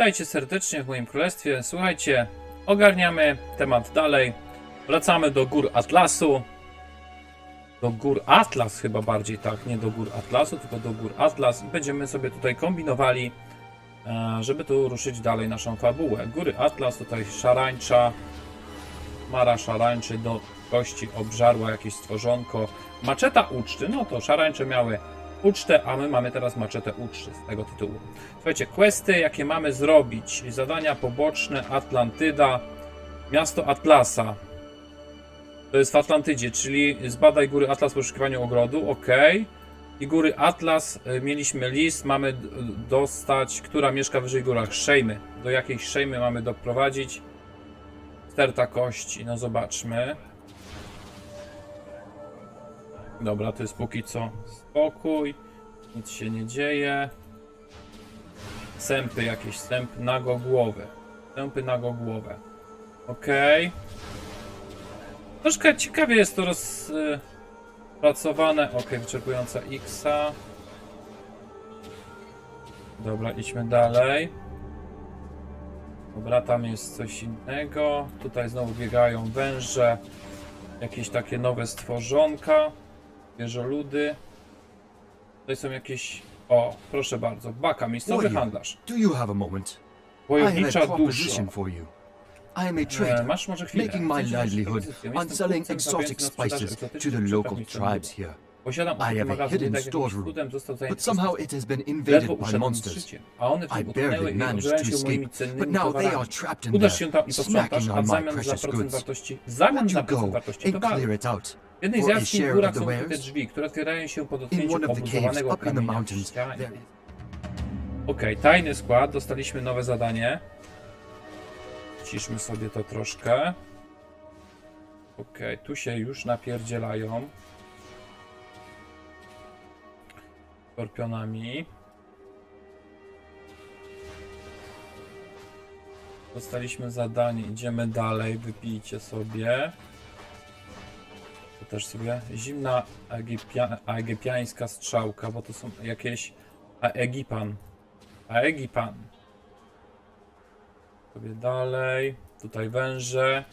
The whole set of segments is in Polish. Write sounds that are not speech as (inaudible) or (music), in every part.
Witajcie serdecznie w moim królestwie. Słuchajcie, ogarniamy temat dalej. Wracamy do gór Atlasu. Do gór Atlas chyba bardziej, tak, nie do gór Atlasu, tylko do gór Atlas. I będziemy sobie tutaj kombinowali, e, żeby tu ruszyć dalej naszą fabułę. Góry Atlas, tutaj szarańcza, Mara szarańczy do kości obżarła jakieś stworzonko. Maczeta uczty, no to szarańcze miały ucztę, a my mamy teraz maczetę uczty z tego tytułu. Słuchajcie, questy jakie mamy zrobić, zadania poboczne, Atlantyda, miasto Atlasa. To jest w Atlantydzie, czyli zbadaj góry Atlas w poszukiwaniu ogrodu, ok. I góry Atlas, y, mieliśmy list, mamy dostać, która mieszka wyżej górach, Szejmy. Do jakiej Szejmy mamy doprowadzić? Sterta kości, no zobaczmy. Dobra, to jest póki co spokój, nic się nie dzieje. Sępy jakieś, sęp nagogłowe. Sępy nagogłowe. Okej. Troszkę ciekawie jest to rozpracowane. Ok, wyczerpująca Xa. Dobra, idźmy dalej. Dobra, tam jest coś innego. Tutaj znowu biegają węże. Jakieś takie nowe stworzonka. Wieżoludy. Tutaj są jakieś... O, proszę bardzo. Baka, miejscowy Oj. handlarz. Do you have a moment? I have Wojownicza a dusza. proposition for you. I am a E, trader, Masz może chwilę. making my Chcesz wziąć livelihood propozycję? on Jestem selling kupcem exotic bawiącym na sprzedaży spices to egzotycznych the przypraw local miejscowych. tribes here. Posiadam I have a magazyn, hidden tak jak storeroom, cudem został zajęty But somehow przez it has been Ledwo invaded by uszedłem z monsters. życiem, a one I utknęły barely i managed użerają to się moimi escape, cennymi but now they are towarami. trapped in Udasz there, się tam i posprzątasz, snacking a on w my zamian za precious procent goods. wartości, w zamian Won't za you procent go wartości and towaru. clear it out? W jednej z jaskiń w górach są wares? drzwi, które otwierają się po dotknięciu obudowanego kamienia Okej, tajny skład, dostaliśmy nowe zadanie. Ciszmy sobie to troszkę. Okej, tu się już napierdzielają. Skorpionami. Dostaliśmy zadanie, idziemy dalej, wypijcie sobie. Też sobie zimna egipia, egipiańska strzałka, bo to są jakieś... A Egipan. A Egipan. Sobie dalej. Tutaj węże.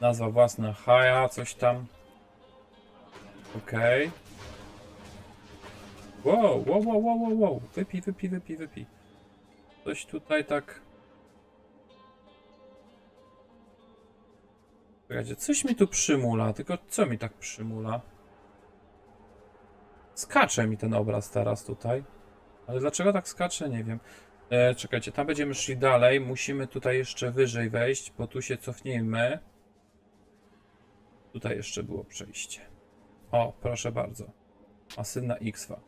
Nazwa własna Haja, coś tam. Okej. Wow, wow, wow, wow, wow, wow. Wypij, wypij, wypij, wypij. Coś tutaj tak... Czekajcie, coś mi tu przymula, tylko co mi tak przymula? Skacze mi ten obraz teraz tutaj. Ale dlaczego tak skacze, nie wiem. E, czekajcie, tam będziemy szli dalej. Musimy tutaj jeszcze wyżej wejść, bo tu się cofnijmy. Tutaj jeszcze było przejście. O, proszę bardzo. Masywna Xwa.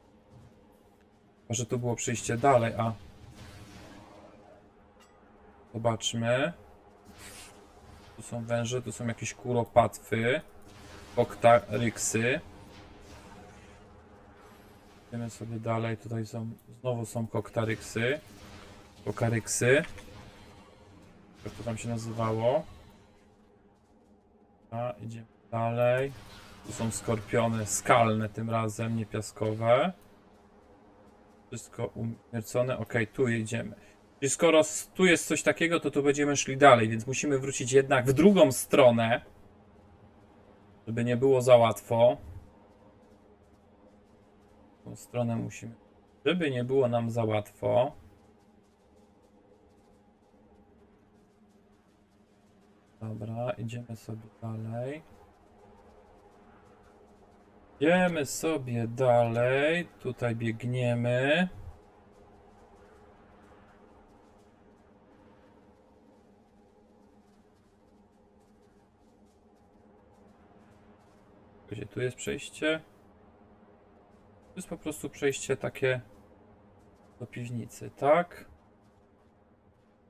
Może tu było przejście dalej, a... Zobaczmy. Tu są węże, tu są jakieś kuropatwy. Koktaryksy. Idziemy sobie dalej. Tutaj są, znowu są koktaryksy. Kokaryksy. Jak to tam się nazywało? A, idziemy dalej. Tu są skorpiony skalne tym razem, nie piaskowe. Wszystko umiercone. Ok, tu jedziemy. Skoro tu jest coś takiego, to tu będziemy szli dalej, więc musimy wrócić jednak w drugą stronę. Żeby nie było za łatwo. Tą stronę musimy. Żeby nie było nam za łatwo. Dobra, idziemy sobie dalej. Idziemy sobie dalej. Tutaj biegniemy. Gdzie tu jest przejście? To jest po prostu przejście takie do piwnicy, tak?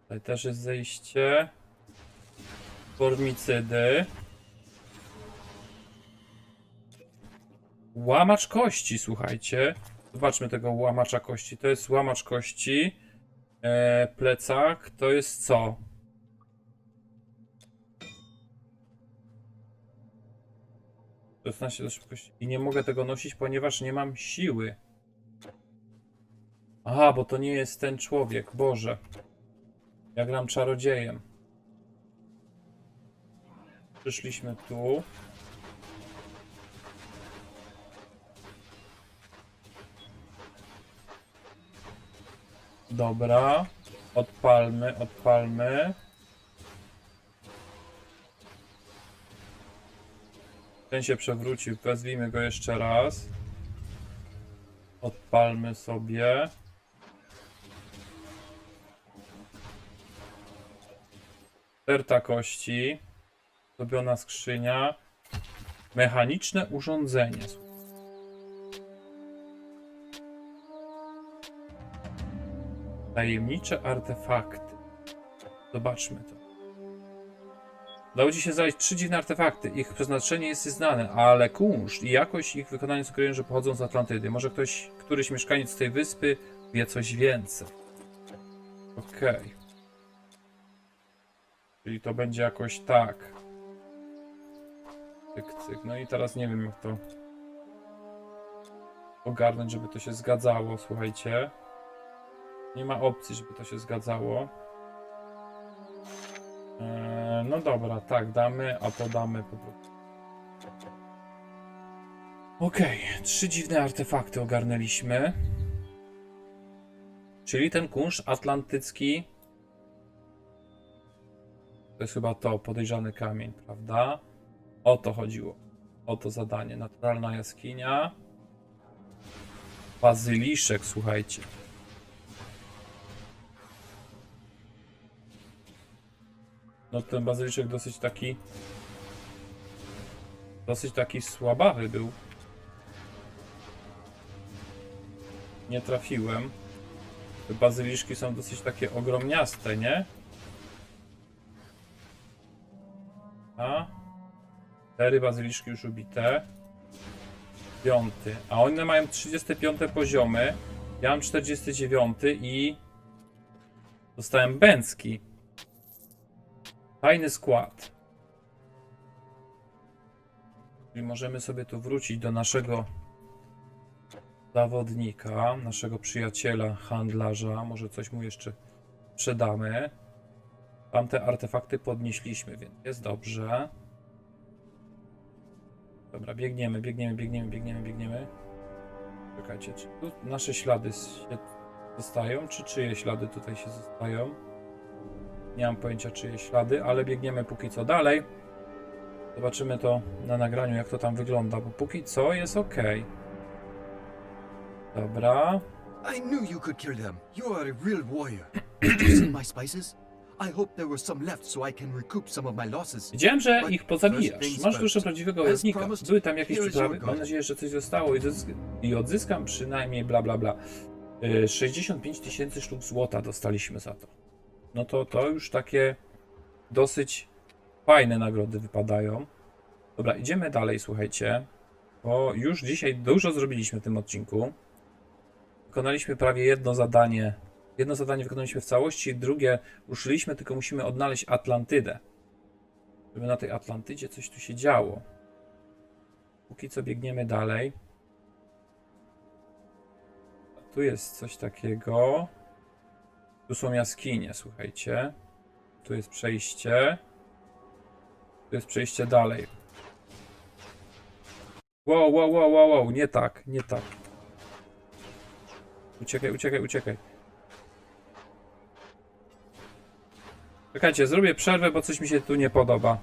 Tutaj też jest zejście. Formicydy. Łamacz kości, słuchajcie. Zobaczmy tego łamacza kości. To jest łamacz kości. E, plecak. To jest co? 16 do szybkości. I nie mogę tego nosić, ponieważ nie mam siły. Aha, bo to nie jest ten człowiek, Boże. Ja gram czarodziejem. Przyszliśmy tu. Dobra. Odpalmy, odpalmy. Ten się przewrócił, wezwijmy go jeszcze raz. Odpalmy sobie. Sterta kości. Zrobiona skrzynia. Mechaniczne urządzenie. Tajemnicze artefakty. Zobaczmy to. Udało ci się znaleźć trzy dziwne artefakty. Ich przeznaczenie jest znane, ale kunszt i jakość ich wykonania sugerują, że pochodzą z Atlantydy. Może ktoś, któryś mieszkaniec tej wyspy wie coś więcej. Okej. Czyli to będzie jakoś tak. Cyk, cyk. No i teraz nie wiem jak to ogarnąć, żeby to się zgadzało, słuchajcie. Nie ma opcji, żeby to się zgadzało. Eee, no dobra, tak, damy, a to damy po prostu. Okej, trzy dziwne artefakty ogarnęliśmy. Czyli ten kunszt atlantycki. To jest chyba to, podejrzany kamień, prawda? O to chodziło. O to zadanie. Naturalna jaskinia. Bazyliszek, słuchajcie. No ten bazyliszek dosyć taki... Dosyć taki słabawy był. Nie trafiłem. Te bazyliszki są dosyć takie ogromniaste, nie? A? Cztery bazyliszki już ubite. Piąty. A one mają 35 poziomy. Ja mam 49 i... Dostałem bęcki. Fajny skład. Czyli możemy sobie tu wrócić do naszego zawodnika, naszego przyjaciela, handlarza. Może coś mu jeszcze sprzedamy. Tamte artefakty podnieśliśmy, więc jest dobrze. Dobra, biegniemy, biegniemy, biegniemy, biegniemy, biegniemy. Czekajcie, czy tu nasze ślady się zostają, czy czyje ślady tutaj się zostają? Nie mam pojęcia czyje ślady, ale biegniemy póki co dalej. Zobaczymy to na nagraniu, jak to tam wygląda, bo póki co jest ok. Dobra. I knew you could kill them. You are a real warrior. (coughs) Did you see my spices? I hope there were some left so I can recoup some of my losses. Widziałem, że ich pozabijasz. Masz duszę prawdziwego promised, Były tam jakieś przyprawy. Mam nadzieję, że coś zostało i, zysk- i odzyskam przynajmniej bla bla bla. Y, 65 tysięcy sztuk złota dostaliśmy za to. No to to już takie dosyć fajne nagrody wypadają. Dobra, idziemy dalej, słuchajcie. Bo już dzisiaj dużo zrobiliśmy w tym odcinku. Wykonaliśmy prawie jedno zadanie. Jedno zadanie wykonaliśmy w całości, drugie ruszyliśmy, tylko musimy odnaleźć Atlantydę. Żeby na tej Atlantydzie coś tu się działo. Póki co biegniemy dalej. Tu jest coś takiego. Tu są jaskinie, słuchajcie. Tu jest przejście. Tu jest przejście dalej. Wow, wow, wow, wow, wow, nie tak, nie tak. Uciekaj, uciekaj, uciekaj. Czekajcie, zrobię przerwę, bo coś mi się tu nie podoba.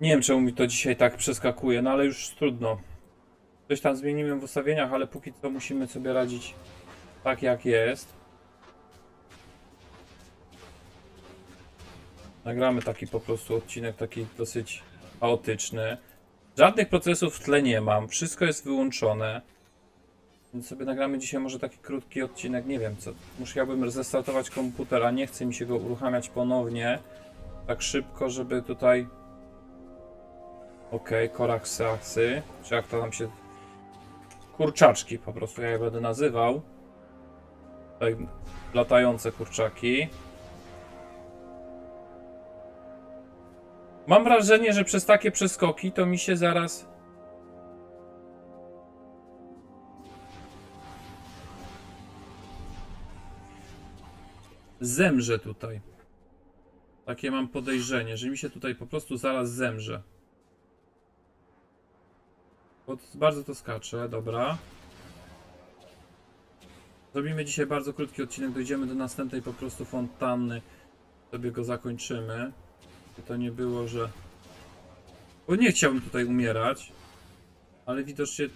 Nie wiem, czemu mi to dzisiaj tak przeskakuje, no ale już trudno. Coś tam zmienimy w ustawieniach, ale póki co musimy sobie radzić tak jak jest. Nagramy taki po prostu odcinek, taki dosyć chaotyczny. Żadnych procesów w tle nie mam, wszystko jest wyłączone. Więc sobie nagramy dzisiaj może taki krótki odcinek, nie wiem co. Musiałbym zestartować komputer, a nie chce mi się go uruchamiać ponownie tak szybko, żeby tutaj Okej, koraksasy, czy jak to tam się kurczaczki po prostu ja je będę nazywał. Tutaj latające kurczaki. Mam wrażenie, że przez takie przeskoki to mi się zaraz... Zemrze tutaj. Takie mam podejrzenie, że mi się tutaj po prostu zaraz zemrze. Bo bardzo to skacze, dobra. Zrobimy dzisiaj bardzo krótki odcinek, dojdziemy do następnej po prostu fontanny. Sobie go zakończymy. By to nie było, że... Bo nie chciałbym tutaj umierać. Ale widocznie...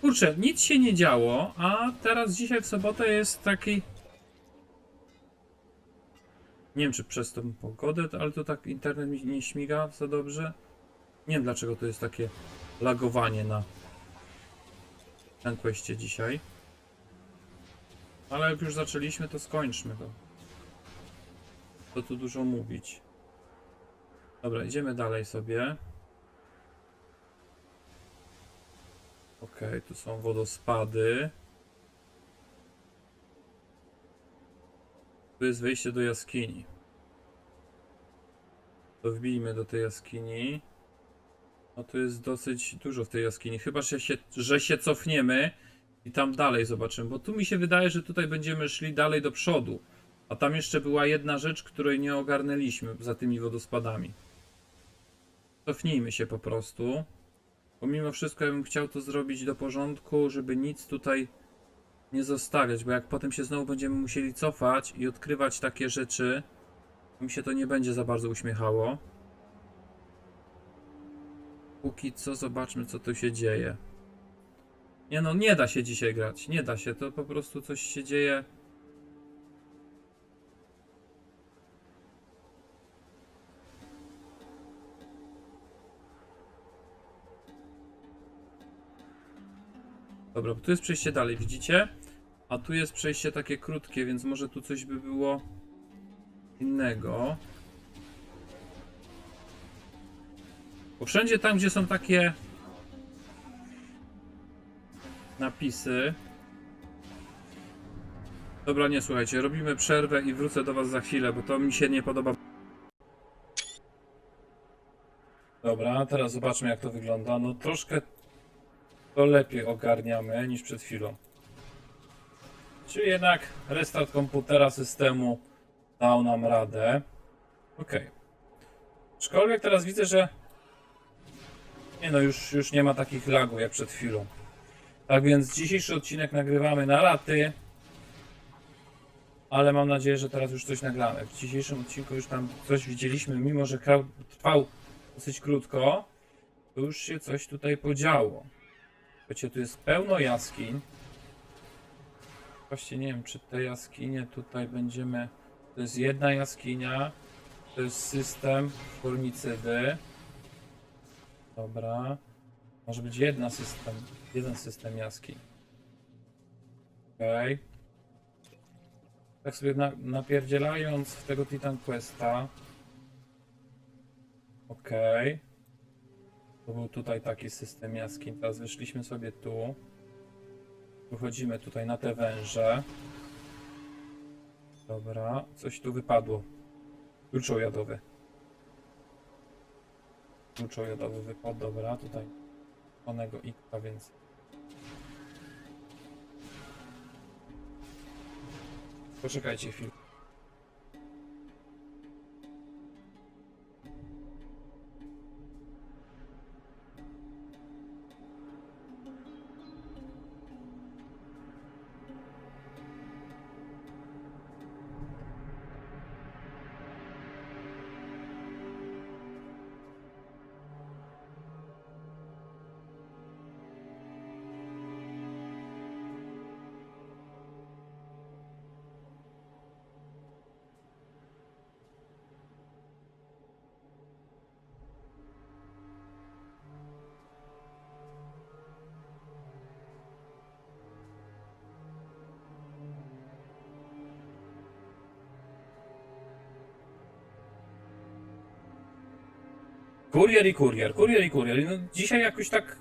Kurczę, nic się nie działo, a teraz dzisiaj w sobotę jest taki... Nie wiem, czy przez tą pogodę, ale to tak internet mi nie śmiga za dobrze. Nie wiem, dlaczego to jest takie lagowanie na questie dzisiaj. Ale jak już zaczęliśmy, to skończmy to. Co tu dużo mówić. Dobra, idziemy dalej sobie. Okej, tu są wodospady. Tu jest wejście do jaskini. To wbijmy do tej jaskini. No tu jest dosyć dużo w tej jaskini. Chyba, że się, że się cofniemy i tam dalej zobaczymy. Bo tu mi się wydaje, że tutaj będziemy szli dalej do przodu. A tam jeszcze była jedna rzecz, której nie ogarnęliśmy za tymi wodospadami. Cofnijmy się po prostu. Bo mimo wszystko ja bym chciał to zrobić do porządku, żeby nic tutaj nie zostawiać, bo jak potem się znowu będziemy musieli cofać i odkrywać takie rzeczy, to mi się to nie będzie za bardzo uśmiechało. Póki co zobaczmy co tu się dzieje. Nie no, nie da się dzisiaj grać, nie da się, to po prostu coś się dzieje. Dobra, tu jest przejście dalej, widzicie? A tu jest przejście takie krótkie, więc może tu coś by było innego. Bo wszędzie tam, gdzie są takie napisy. Dobra, nie słuchajcie, robimy przerwę i wrócę do Was za chwilę, bo to mi się nie podoba. Dobra, teraz zobaczmy jak to wygląda. No troszkę to lepiej ogarniamy niż przed chwilą. Czyli jednak restart komputera, systemu dał nam radę. Ok. Aczkolwiek teraz widzę, że nie no, już, już nie ma takich lagów jak przed chwilą. Tak więc dzisiejszy odcinek nagrywamy na raty. Ale mam nadzieję, że teraz już coś nagramy. W dzisiejszym odcinku już tam coś widzieliśmy, mimo że trwał dosyć krótko, to już się coś tutaj podziało. Wiecie, tu jest pełno jaskiń. Właśnie nie wiem, czy te jaskinie tutaj będziemy... To jest jedna jaskinia. To jest system formicydy. Dobra. Może być jedna system, jeden system jaskiń. Okej. Tak sobie na, napierdzielając w tego Titan Questa. Okej. To był tutaj taki system jaskiń. Teraz wyszliśmy sobie tu. Wychodzimy tutaj na te węże. Dobra, coś tu wypadło. Kluczoł jadowy. Kluczoł jadowy wypadł, dobra, tutaj onego ikta, więc... Poczekajcie chwilę. Kurier i kurier, kurier i kurier. No, dzisiaj jakoś tak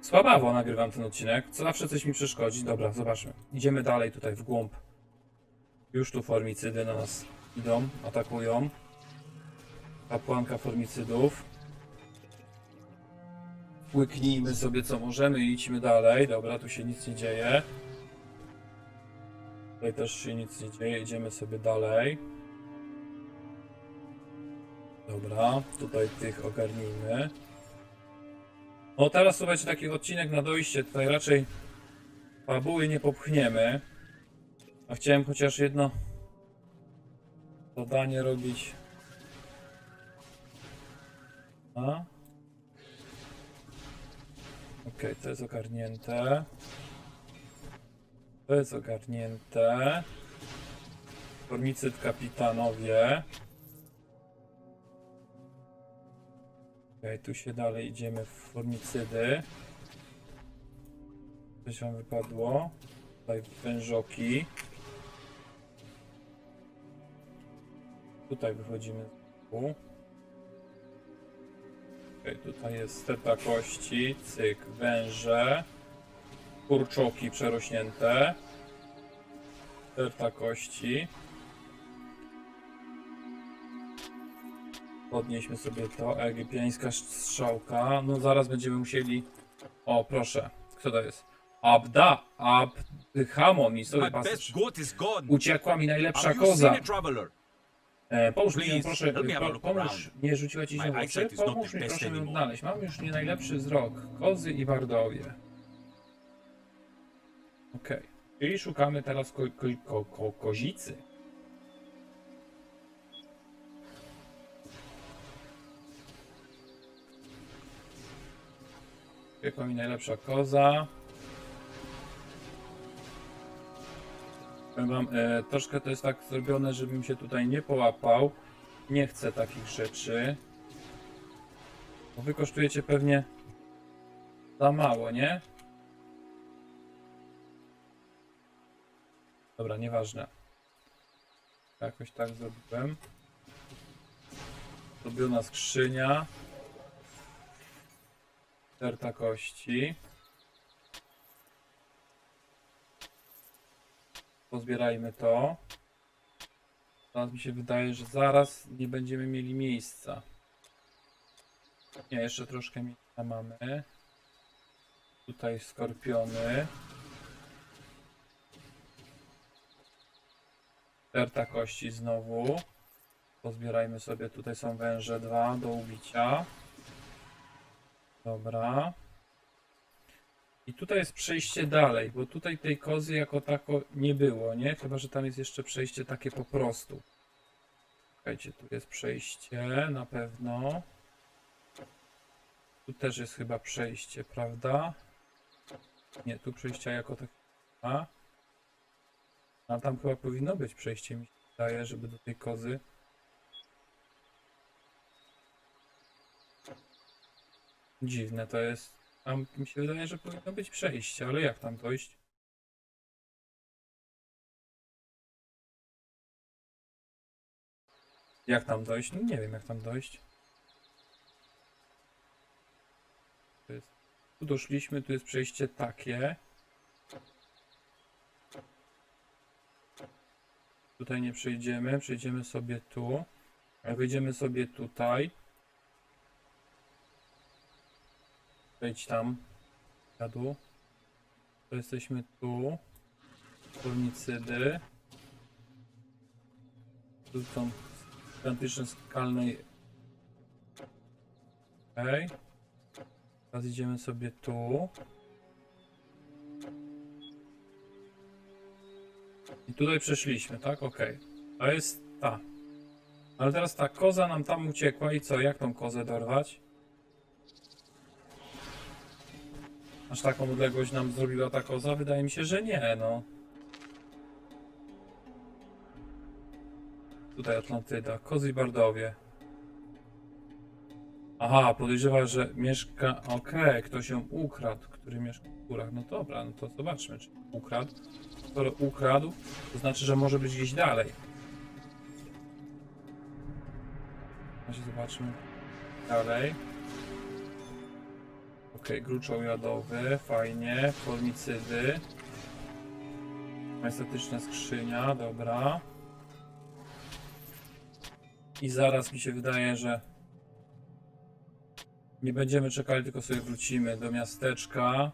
słabawo nagrywam ten odcinek. Co zawsze coś mi przeszkodzi. Dobra, zobaczmy. Idziemy dalej tutaj w głąb. Już tu formicydy na nas idą, atakują. Kapłanka formicydów. Łyknijmy sobie co możemy i idźmy dalej. Dobra, tu się nic nie dzieje. Tutaj też się nic nie dzieje, idziemy sobie dalej. Dobra, tutaj tych ogarnijmy. No teraz słuchajcie, taki odcinek na dojście, tutaj raczej fabuły nie popchniemy. A chciałem chociaż jedno zadanie robić. A? Okej, to jest ogarnięte. To jest ogarnięte. Formicyd kapitanowie. Okej, tu się dalej idziemy w formicydy. Coś wam wypadło. Tutaj wężoki. Tutaj wychodzimy z boku. Okej, tutaj jest steta kości, cyk, węże, kurczoki przerośnięte, sterta kości. Podnieśmy sobie to, egipieńska strzałka. No zaraz będziemy musieli... O, proszę, kto to jest? Abda, Abdhamon i sobie My patrz. best goat is gone. Uciekła mi najlepsza koza. E, pomóż mi, proszę, po, pomóż, nie rzuciła ci się w oczy? Pomóż mi, proszę ją anymore. odnaleźć. Mam już nie najlepszy wzrok. Kozy i bardowie. Okej. Czyli szukamy teraz ko, ko, ko, ko, kozicy. Jaka mi najlepsza koza. Powiem wam, e, troszkę to jest tak zrobione, żebym się tutaj nie połapał. Nie chcę takich rzeczy. Bo wy kosztujecie pewnie za mało, nie? Dobra, nieważne. Jakoś tak zrobiłem. Zrobiona skrzynia. Terta kości. Pozbierajmy to. Teraz mi się wydaje, że zaraz nie będziemy mieli miejsca. Nie, jeszcze troszkę miejsca mamy. Tutaj skorpiony. Terta kości znowu. Pozbierajmy sobie, tutaj są węże dwa do ubicia. Dobra. I tutaj jest przejście dalej, bo tutaj tej kozy jako tako nie było, nie? Chyba, że tam jest jeszcze przejście takie po prostu. Czekajcie, tu jest przejście, na pewno. Tu też jest chyba przejście, prawda? Nie, tu przejścia jako tak ma. A tam chyba powinno być przejście, mi się wydaje, żeby do tej kozy. Dziwne to jest. Tam mi się wydaje, że powinno być przejście, ale jak tam dojść? Jak tam dojść? No nie wiem jak tam dojść. To jest... Tu doszliśmy, tu jest przejście takie. Tutaj nie przejdziemy, przejdziemy sobie tu. Wyjdziemy sobie tutaj. Wejdź tam. Jadł. To jesteśmy tu. Formicydy. Tu są gigantyczne skalnej. Okej. Teraz idziemy sobie tu. I tutaj przeszliśmy, tak? Okej. To jest ta. Ale teraz ta koza nam tam uciekła i co? Jak tą kozę dorwać? Aż taką odległość nam zrobiła ta koza? Wydaje mi się, że nie, no. Tutaj Atlantyda, kozy i bardowie. Aha, podejrzewa, że mieszka... Okej, ktoś ją ukradł, który mieszka w górach. No dobra, no to zobaczmy, czy ukradł. Skoro ukradł, to znaczy, że może być gdzieś dalej. Razie zobaczmy dalej. Okej, gruczoł jadowy, fajnie. Formicydy. Majestatyczna skrzynia, dobra. I zaraz mi się wydaje, że nie będziemy czekali, tylko sobie wrócimy do miasteczka.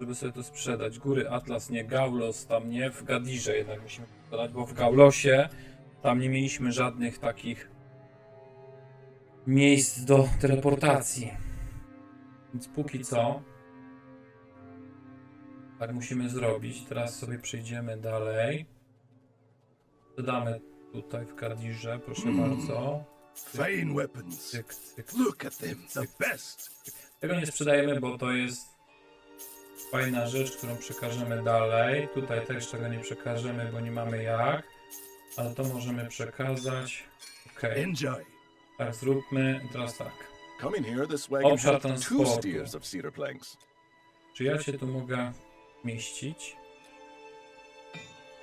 żeby sobie to sprzedać. Góry Atlas, nie Gaulos, tam nie, w Gadirze jednak musimy sprzedać, bo w Gaulosie tam nie mieliśmy żadnych takich miejsc do teleportacji. Więc póki co tak musimy zrobić. Teraz sobie przejdziemy dalej. Dodamy tutaj w Gadirze, proszę bardzo. Fine weapons. Cyk, cyk, Look at them, the best. Tego nie sprzedajemy, bo to jest fajna rzecz, którą przekażemy dalej. Tutaj też tego nie przekażemy, bo nie mamy jak. Ale to możemy przekazać. Ok, Enjoy. tak zróbmy. Teraz tak. Coming here, this wagon Obszar has two transportu. steers of cedar planks. Czy ja się tu mogę mieścić?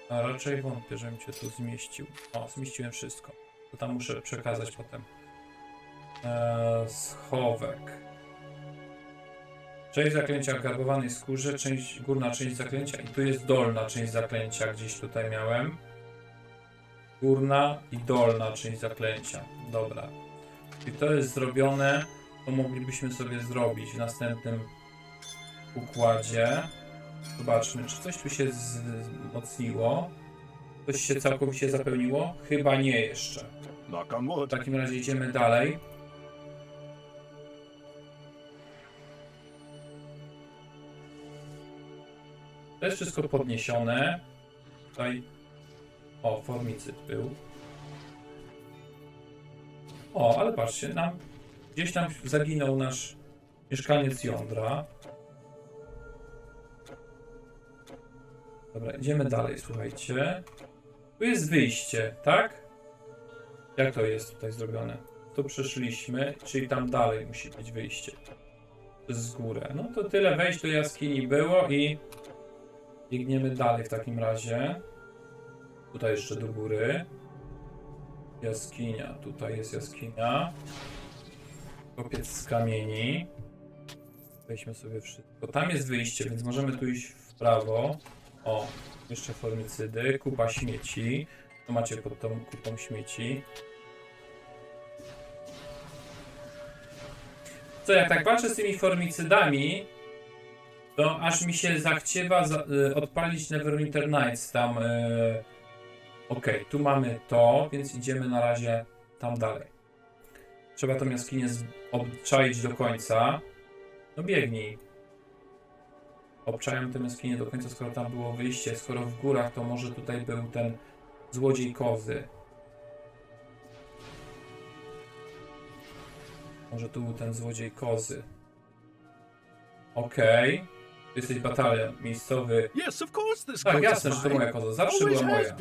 A raczej wątpię, żebym cię tu zmieścił. O, zmieściłem wszystko. To tam muszę przekazać potem. Eee, schowek. Część zaklęcia w garbowanej skórze, część, górna część zaklęcia i tu jest dolna część zaklęcia, gdzieś tutaj miałem. Górna i dolna część zaklęcia. Dobra. I to jest zrobione, to moglibyśmy sobie zrobić w następnym układzie. Zobaczmy, czy coś tu się wzmocniło. Coś się całkowicie zapełniło? Chyba nie jeszcze. W takim razie idziemy dalej. To jest wszystko podniesione. Tutaj. O, formicyd był. O, ale patrzcie, nam gdzieś tam zaginął nasz mieszkaniec jądra. Dobra, idziemy dalej, słuchajcie. Tu jest wyjście, tak? Jak to jest tutaj zrobione? Tu przeszliśmy, czyli tam dalej musi być wyjście. Z górę. No to tyle wejść do jaskini było i biegniemy dalej w takim razie. Tutaj jeszcze do góry. Jaskinia, tutaj jest jaskinia. Kopiec z kamieni. Weźmy sobie wszystko. Tam jest wyjście, więc możemy tu iść w prawo. O, jeszcze formicydy, kupa śmieci. To macie pod tą kupą śmieci. Co, jak tak patrzę z tymi formicydami, to aż mi się zachciewa za, y, odpalić Neverwinter Nights tam. Y, Okej, tu mamy to, więc idziemy na razie tam dalej. Trzeba tą jaskinię obczaić do końca. No biegnij. Obczajam tę jaskinię do końca, skoro tam było wyjście, skoro w górach, to może tutaj był ten złodziej kozy. Może tu był ten złodziej kozy. Okej. Tu Jesteś batalion miejscowy. Yes, of course this Tak, jasne, że to moja koza. Zawsze była moja.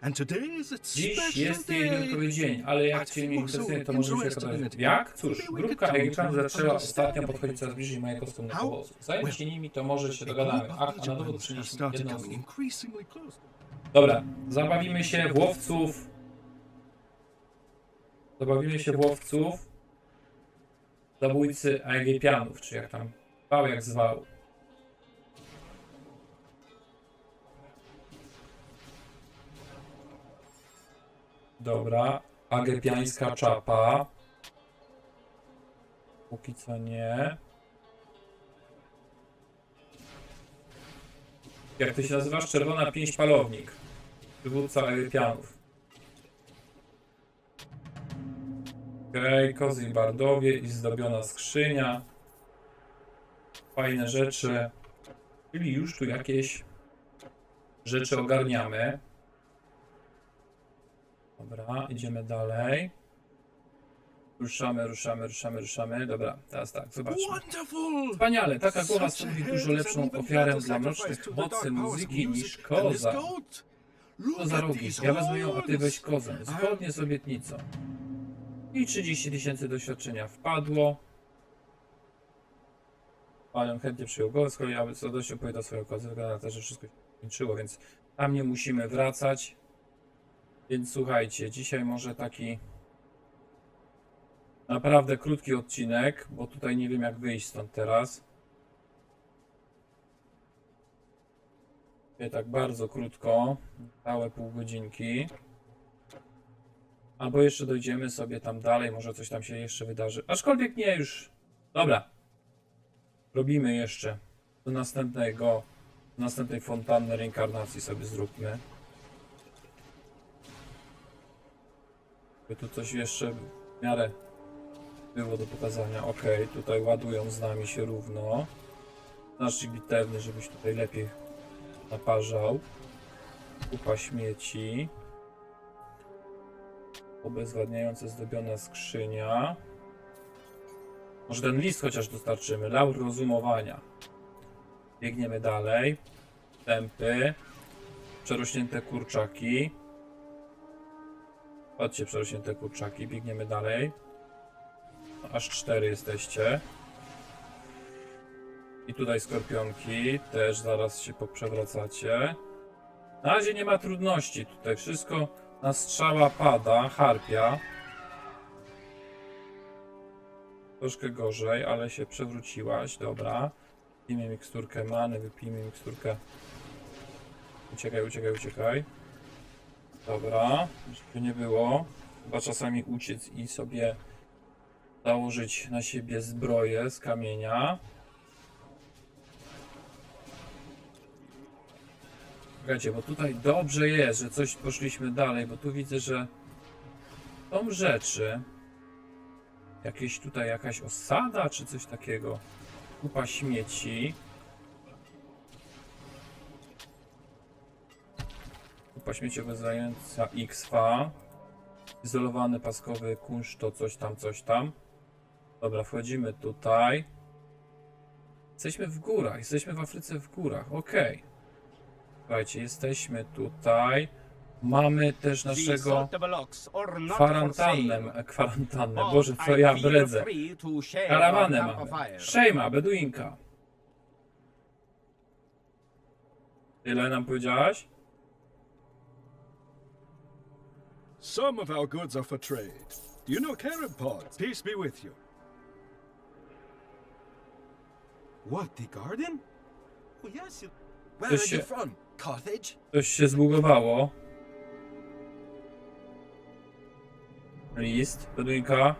Been. And today is its Dziś jest jej wyjątkowy dzień, ale jak cię nie interesuje, to może się okazać. Jak? Cóż, grupka Egipcjanów zaczęła ostatnio podchodzić coraz bliżej mojego stronnego obozu. Zajmij się nimi, to może się dogadamy. Ach, a na dowód przynieśmy jedną z... close. Dobra, zabawimy się w łowców. Zabawimy się w łowców. Zabójcy Egipcjanów, czy jak tam zwał, jak zwał. Dobra, agepiańska czapa. Póki co nie. Jak ty się nazywasz? Czerwona pięść palownik. Przywódca Erypianów. Okej, kozy i bardowie i zdobiona skrzynia. Fajne rzeczy. Czyli już tu jakieś rzeczy ogarniamy. Dobra, idziemy dalej. Ruszamy, ruszamy, ruszamy, ruszamy. Dobra, teraz tak, zobaczmy. Wonderful! Wspaniale, taka głowa stanowi dużo lepszą ofiarę dla mrocznych mocy muzyki niż koza. Co za rogi? Ja wezmę ją, a ty weź kozę. Zgodnie z obietnicą. I 30 tysięcy doświadczenia wpadło. Panią chętnie przyjął go, kolei ja z radością opowiada swoją kozę. Wygląda na to, że wszystko się skończyło, więc tam nie musimy wracać. Więc słuchajcie, dzisiaj może taki naprawdę krótki odcinek, bo tutaj nie wiem jak wyjść stąd teraz. Tak bardzo krótko, całe pół godzinki. Albo jeszcze dojdziemy sobie tam dalej, może coś tam się jeszcze wydarzy. Aczkolwiek nie już. Dobra. Robimy jeszcze. Do następnego, do następnej fontanny reinkarnacji sobie zróbmy. By tu coś jeszcze w miarę było do pokazania. Ok, tutaj ładują z nami się równo. Nasz bitewny, żebyś tutaj lepiej naparzał. Kupa śmieci. Obezwładniające zdobiona skrzynia. Może ten list chociaż dostarczymy. Laur rozumowania. Biegniemy dalej. Tempy. Przerośnięte kurczaki. Chodźcie, przerośnięte kurczaki. Biegniemy dalej. Aż cztery jesteście. I tutaj skorpionki. Też zaraz się poprzewracacie. Na razie nie ma trudności. Tutaj wszystko na strzała pada. Harpia. Troszkę gorzej, ale się przewróciłaś. Dobra. Wypijmy miksturkę many, wypijmy miksturkę. Uciekaj, uciekaj, uciekaj. Dobra, żeby nie było. Chyba czasami uciec i sobie założyć na siebie zbroję z kamienia. Słuchajcie, bo tutaj dobrze jest, że coś poszliśmy dalej, bo tu widzę, że są rzeczy. Jakieś tutaj jakaś osada, czy coś takiego. Kupa śmieci. Kupa śmieci obezwładniająca XFA. Izolowany paskowy kunsz to coś tam, coś tam. Dobra, wchodzimy tutaj. Jesteśmy w górach, jesteśmy w Afryce w górach, okej. Słuchajcie, jesteśmy tutaj. Mamy też naszego kwarantannę, kwarantannę, Boże, co ja bredzę. Karawanę mamy. Szejma, Beduinka. Tyle nam powiedziałaś? Some of our goods are for trade. Do you know Carib pods? Peace be with you. What, the garden? Oh, yes, you... Where Does are you she- from? Carthage? Coś się zbugowało. List, Beduinka.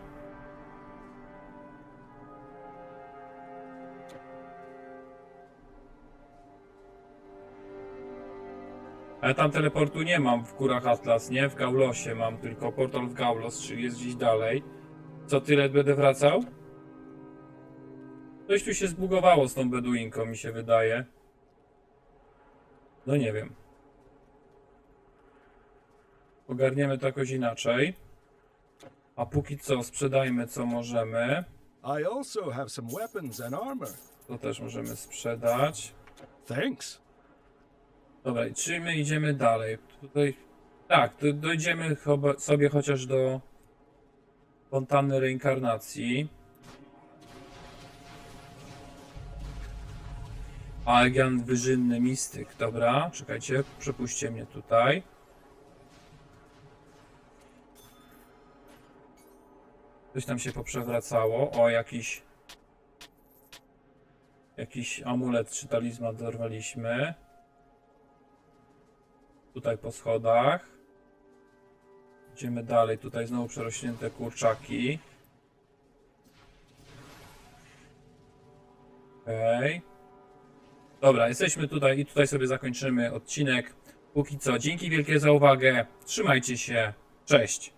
Ale tam teleportu nie mam w górach Atlas, nie? W Gaulosie mam tylko portal w Gaulos, czyli jest gdzieś dalej. Co tyle będę wracał? Coś tu się zbugowało z tą Beduinką, mi się wydaje. No nie wiem. Ogarniemy to jakoś inaczej. A póki co sprzedajmy co możemy. I also have some weapons and armor. To też możemy sprzedać. Thanks. Dobra, czy my idziemy dalej? Tutaj. Tak, dojdziemy sobie chociaż do fontanny reinkarnacji. Aegian wyżynny mistyk, dobra, czekajcie, przepuśćcie mnie tutaj. Coś tam się poprzewracało. O, jakiś. Jakiś amulet czy talizman dorwaliśmy. Tutaj po schodach. Idziemy dalej. Tutaj znowu przerośnięte kurczaki. Okej. Dobra, jesteśmy tutaj i tutaj sobie zakończymy odcinek. Póki co, dzięki wielkie za uwagę. Trzymajcie się. Cześć.